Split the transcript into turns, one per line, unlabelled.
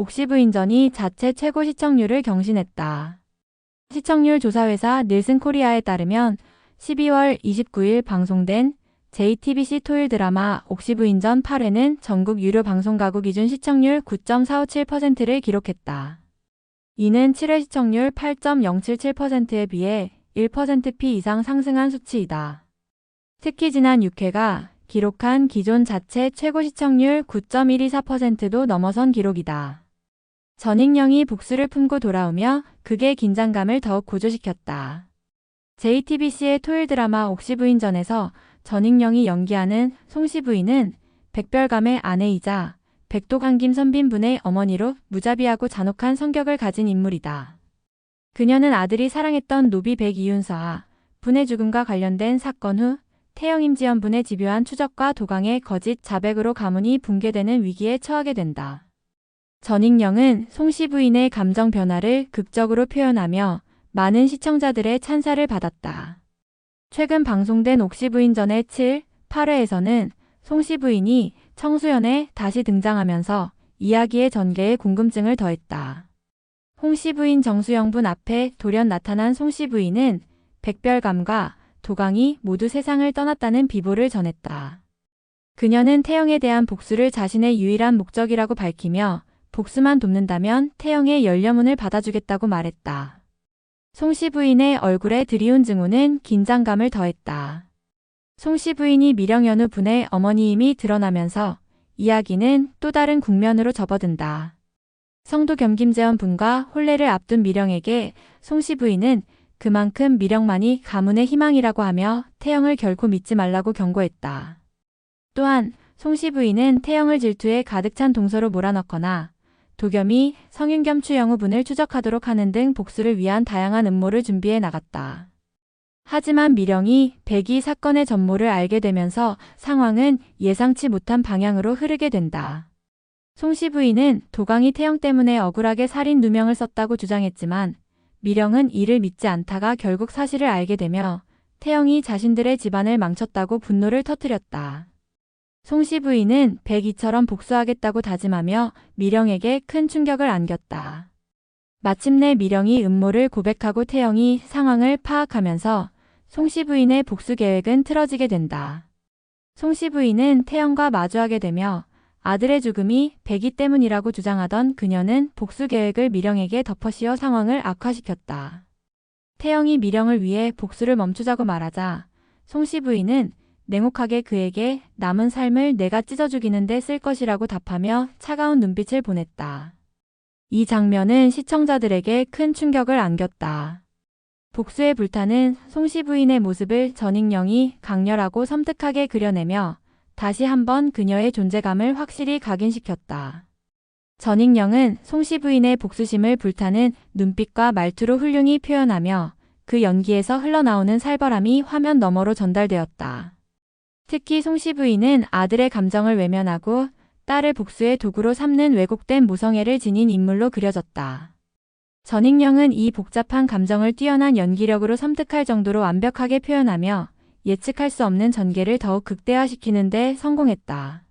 옥시 부인전이 자체 최고 시청률을 경신했다. 시청률 조사회사 닐슨 코리아에 따르면 12월 29일 방송된 JTBC 토요일 드라마 옥시 부인전 8회는 전국 유료 방송 가구 기준 시청률 9.457%를 기록했다. 이는 7회 시청률 8.077%에 비해 1%p 이상 상승한 수치이다. 특히 지난 6회가 기록한 기존 자체 최고 시청률 9.124%도 넘어선 기록이다. 전익령이 복수를 품고 돌아오며 극의 긴장감을 더욱 고조시켰다. JTBC의 토요일 드라마 옥시 부인전에서 전익령이 연기하는 송시 부인은 백별감의 아내이자 백도강김 선빈분의 어머니로 무자비하고 잔혹한 성격을 가진 인물이다. 그녀는 아들이 사랑했던 노비 백이윤서와 분의 죽음과 관련된 사건 후 태영 임지연 분의 집요한 추적과 도강의 거짓 자백으로 가문이 붕괴되는 위기에 처하게 된다. 전익령은 송씨 부인의 감정 변화를 극적으로 표현하며 많은 시청자들의 찬사를 받았다. 최근 방송된 옥시 부인전의 7, 8회에서는 송씨 부인이 청수연에 다시 등장하면서 이야기의 전개에 궁금증을 더했다. 홍씨 부인 정수영분 앞에 돌연 나타난 송씨 부인은 백별감과 도강이 모두 세상을 떠났다는 비보를 전했다. 그녀는 태영에 대한 복수를 자신의 유일한 목적이라고 밝히며 복수만 돕는다면 태영의 열려문을 받아주겠다고 말했다. 송씨 부인의 얼굴에 드리운 증오는 긴장감을 더했다. 송씨 부인이 미령연우 분의 어머니임이 드러나면서 이야기는 또 다른 국면으로 접어든다. 성도 겸 김재원 분과 혼례를 앞둔 미령에게 송씨 부인은 그만큼 미령만이 가문의 희망이라고 하며 태영을 결코 믿지 말라고 경고했다. 또한 송씨 부인은 태영을 질투에 가득 찬 동서로 몰아넣거나 도겸이 성윤 겸 추 영우분을 추적하도록 하는 등 복수를 위한 다양한 음모를 준비해 나갔다. 하지만 미령이 백이 사건의 전모를 알게 되면서 상황은 예상치 못한 방향으로 흐르게 된다. 송씨 부인은 도강이 태영 때문에 억울하게 살인 누명을 썼다고 주장했지만 미령은 이를 믿지 않다가 결국 사실을 알게 되며 태영이 자신들의 집안을 망쳤다고 분노를 터뜨렸다. 송씨 부인은 백이처럼 복수하겠다고 다짐하며 미령에게 큰 충격을 안겼다. 마침내 미령이 음모를 고백하고 태영이 상황을 파악하면서 송씨 부인의 복수 계획은 틀어지게 된다. 송씨 부인은 태영과 마주하게 되며 아들의 죽음이 백이 때문이라고 주장하던 그녀는 복수 계획을 미령에게 덮어씌워 상황을 악화시켰다. 태영이 미령을 위해 복수를 멈추자고 말하자 송씨 부인은 냉혹하게 그에게 남은 삶을 내가 찢어 죽이는데 쓸 것이라고 답하며 차가운 눈빛을 보냈다. 이 장면은 시청자들에게 큰 충격을 안겼다. 복수에 불타는 송씨 부인의 모습을 전익령이 강렬하고 섬뜩하게 그려내며 다시 한번 그녀의 존재감을 확실히 각인시켰다. 전익령은 송씨 부인의 복수심을 불타는 눈빛과 말투로 훌륭히 표현하며 그 연기에서 흘러나오는 살벌함이 화면 너머로 전달되었다. 특히 송씨 부인은 아들의 감정을 외면하고 딸을 복수의 도구로 삼는 왜곡된 모성애를 지닌 인물로 그려졌다. 전익령은 이 복잡한 감정을 뛰어난 연기력으로 섬뜩할 정도로 완벽하게 표현하며 예측할 수 없는 전개를 더욱 극대화시키는 데 성공했다.